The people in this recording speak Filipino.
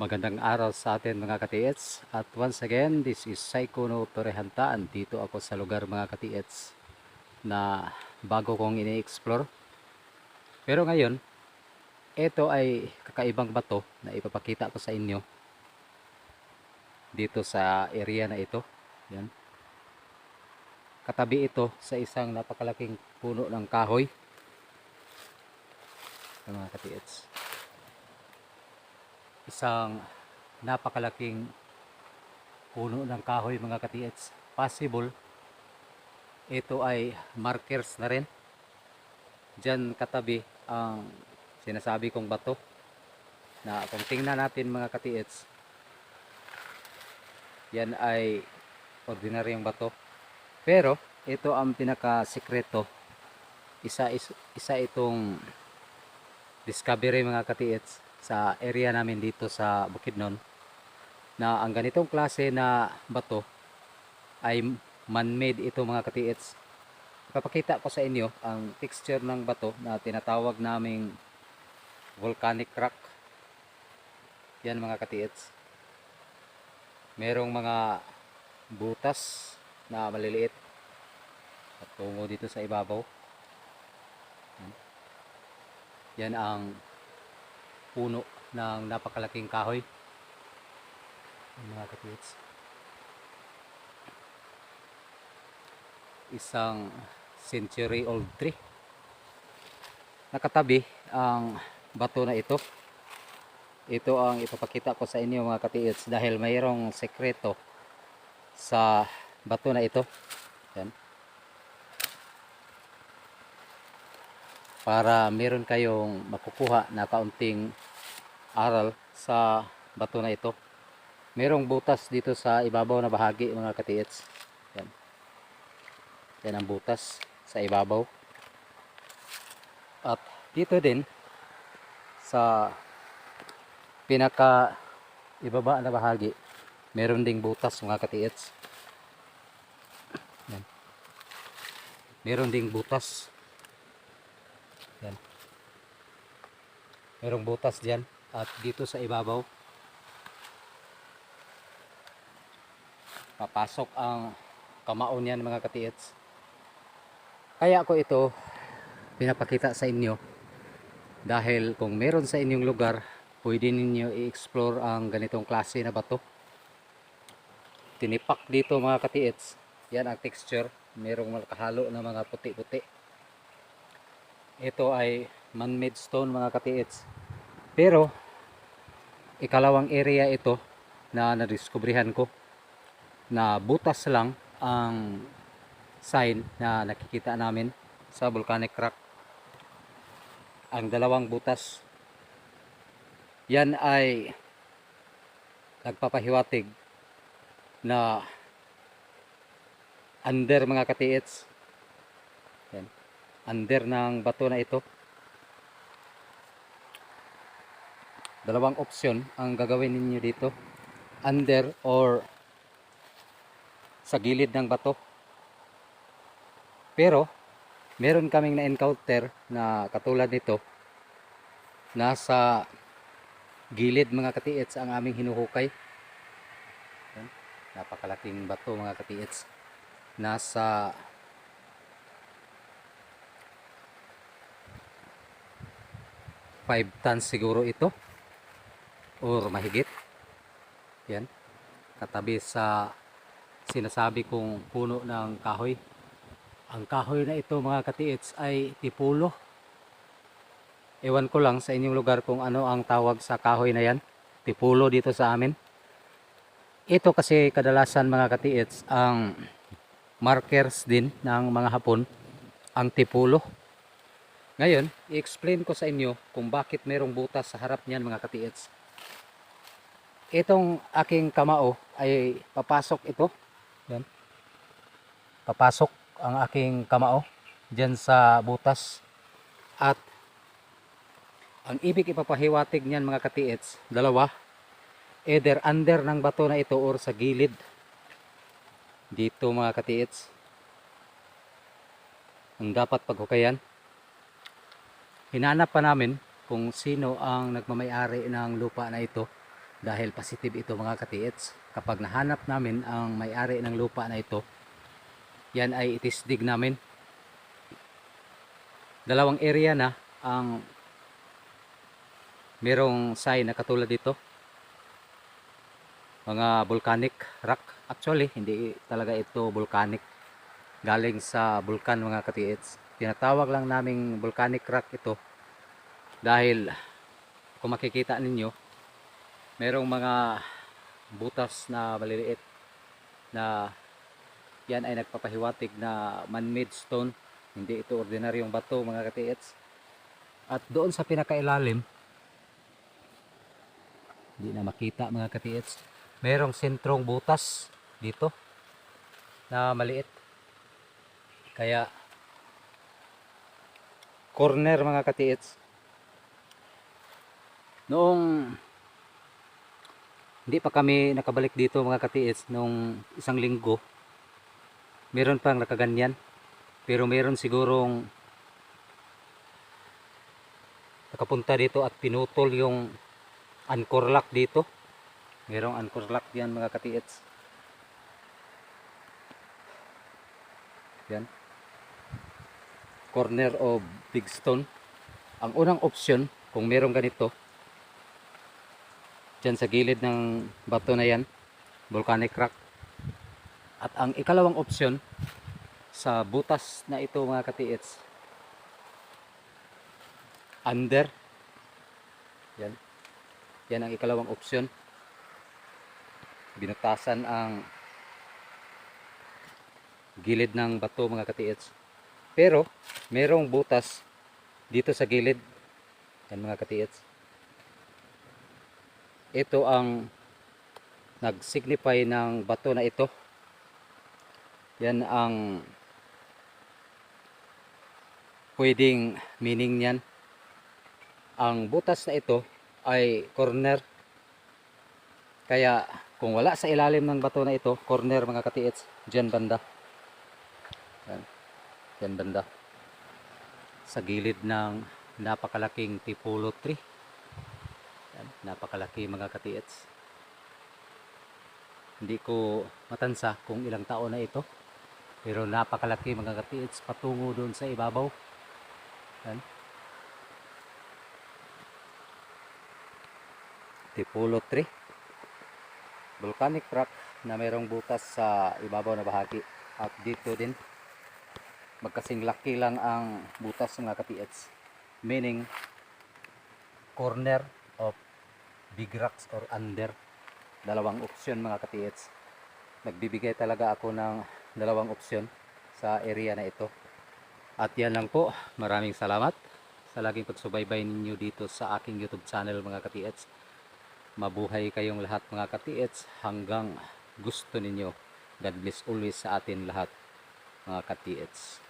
Magandang araw sa atin mga katiets. At once again, this is Saiko no Torehanta. Dito ako sa lugar mga katiets na bago kong ini-explore. Pero ngayon, ito ay kakaibang bato na ipapakita ko sa inyo dito sa area na ito. Yan. Katabi ito sa isang napakalaking puno ng kahoy. Mga katiets isang napakalaking puno ng kahoy mga katiets possible ito ay markers na rin. Dyan katabi ang sinasabi kong bato na kung tingnan natin mga katiets yan ay ordinaryong bato. Pero ito ang pinaka sikreto isa, is, isa itong discovery mga katiets sa area namin dito sa Bukidnon na ang ganitong klase na bato ay man-made ito mga katiits. Papakita ko sa inyo ang texture ng bato na tinatawag naming volcanic rock. Yan mga katiits. Merong mga butas na maliliit at tungo dito sa ibabaw. Yan ang puno ng napakalaking kahoy. Mga katiits isang century old tree. Nakatabi ang bato na ito. Ito ang ipapakita ko sa inyo mga katiits dahil mayroong sekreto sa bato na ito. Yan para meron kayong makukuha na kaunting aral sa bato na ito. Merong butas dito sa ibabaw na bahagi mga katiits. Yan. Yan ang butas sa ibabaw. At dito din sa pinaka ibaba na bahagi meron ding butas mga katiits. Yan. Meron ding butas Yan. Merong butas diyan at dito sa ibabaw papasok ang kamao niyan mga katiits. Kaya ko ito pinapakita sa inyo dahil kung meron sa inyong lugar pwede ninyo i-explore ang ganitong klase na bato. Tinipak dito mga katiits. Yan ang texture. Merong makahalo na mga puti-puti ito ay man-made stone mga katiits pero ikalawang area ito na nadiskubrihan ko na butas lang ang sign na nakikita namin sa volcanic rock. Ang dalawang butas. Yan ay nagpapahiwatig na under mga katiits. Yan. Under ng bato na ito dalawang option ang gagawin ninyo dito. Under or sa gilid ng bato. Pero meron kaming na encounter na katulad nito. Nasa gilid mga katiits ang aming hinuhukay. Napakalaking bato mga katiits nasa five tons siguro ito or mahigit. Yan. Katabi sa sinasabi kong puno ng kahoy. Ang kahoy na ito mga katiits ay tipulo. Ewan ko lang sa inyong lugar kung ano ang tawag sa kahoy na yan. Tipulo dito sa amin. Ito kasi kadalasan mga katiits ang markers din ng mga hapon ang tipulo. Ngayon, i-explain ko sa inyo kung bakit merong butas sa harap niyan mga katiits. Itong aking kamao ay papasok ito. Yan. Papasok ang aking kamao diyan sa butas. At ang ibig ipapahiwatig niyan mga katiits, dalawa. Either under ng bato na ito or sa gilid. Dito mga katiits. Ang dapat paghukayan hinanap pa namin kung sino ang nagmamayari ng lupa na ito dahil positive ito mga katiits kapag nahanap namin ang may-ari ng lupa na ito yan ay itisdig namin. Dalawang area na ang merong sign na katulad dito. Mga volcanic rock. Actually hindi talaga ito volcanic. Galing sa bulkan mga katiits tinatawag lang naming volcanic rock ito dahil kung makikita ninyo merong mga butas na maliliit na yan ay nagpapahiwatig na man-made stone. Hindi ito ordinaryong bato mga katiits at doon sa pinakailalim hindi na makita mga katiits merong sentrong butas dito na maliit. Kaya corner mga katiits noong hindi pa kami nakabalik dito mga katiits nung isang linggo. Meron pang nakaganyan. Pero meron sigurong nakapunta dito at pinutol yung anchor lock dito. Merong anchor lock diyan mga katiits yan. Corner of big stone. Ang unang option kung merong ganito dyan sa gilid ng bato na yan volcanic rock. At ang ikalawang option sa butas na ito mga katiits under. Yan. Yan ang ikalawang option binutasan ang gilid ng bato mga katiits. Pero merong butas dito sa gilid. Yan mga katiits ito ang nag-signify ng bato na ito. Yan ang pwedeng meaning niyan. Ang butas na ito ay corner. Kaya kung wala sa ilalim ng bato na ito corner mga katiits dyan banda. Yan, dyan banda. Sa gilid ng napakalaking tipulo tree yan, napakalaki mga katiits hindi ko matansa kung ilang taon na ito pero napakalaki mga katiits patungo doon sa ibabaw. Yan Tipulo 3 volcanic rock na mayroong butas sa ibabaw na bahagi. At dito din magkasing laki lang ang butas mga katiits meaning corner of big rocks or under. Dalawang opsyon mga katiits nagbibigay talaga ako ng dalawang opsyon sa area na ito. At yan lang po. Maraming salamat sa laging pagsubaybay ninyo dito sa aking youtube channel mga katiits mabuhay kayong lahat mga katiits hanggang gusto ninyo. God bless always sa atin lahat mga katiits